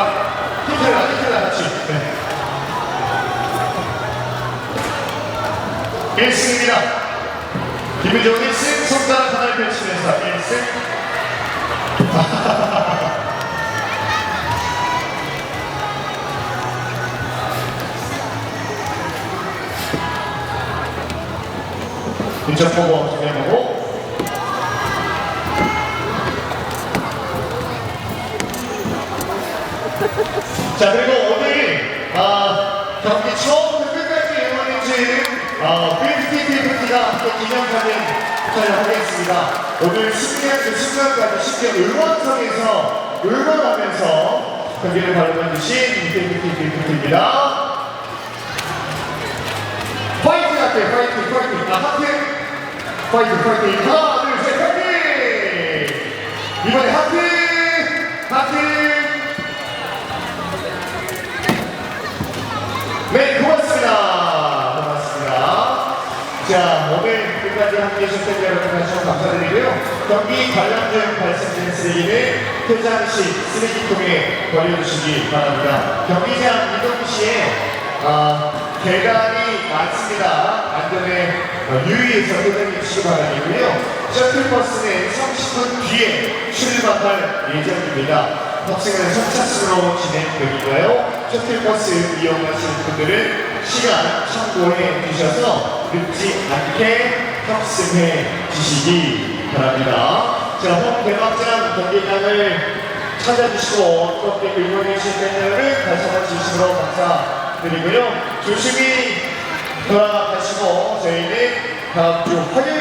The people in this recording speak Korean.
안 힌트를 같이. 네. 1승입니다. 김은정 1승, 손가락 하나를 펼치면서 1승. 인천 보고 정리해보고 자 그리고 오늘 아, 경기 처음부터 끝까지 응원해주신 어, BFTTFT가 함께 기념사진 촬영하겠습니다. 오늘 승리한 그 순간까지 심지어 응원석에서 응원하면서 경기를 발표해주신 BFTTFT입니다. 파이팅 할게요 파이팅 파이팅. 아 하트. 파이팅 파이팅. 하나 둘셋 파이팅! 이번에 하트 하트 자, 오늘 끝까지 함께 해주신 팬 여러분 다시 한번 감사드리고요. 경기 관람 중 발생된 쓰레기는 퇴장시 쓰레기통에 버려주시기 바랍니다. 경기장 이동 시에 아, 계단이 많습니다. 안전에 어, 유의해서 퇴장해 주시기 바라고요. 셔틀버스는 30분 뒤에 출발할 예정입니다. 학생은 선착순으로 진행되니까요. 셔틀버스 이용하시는 분들은 시간 참고해 주셔서 늦지 않게 탑승해 주시기 바랍니다. 자, 홈 개막전 경기장을 찾아주시고 뜨겁게 응원해 주신 팬들을 다시 한번 진심으로 감사드리고요. 조심히 돌아가시고 저희는 다음 주 화요일에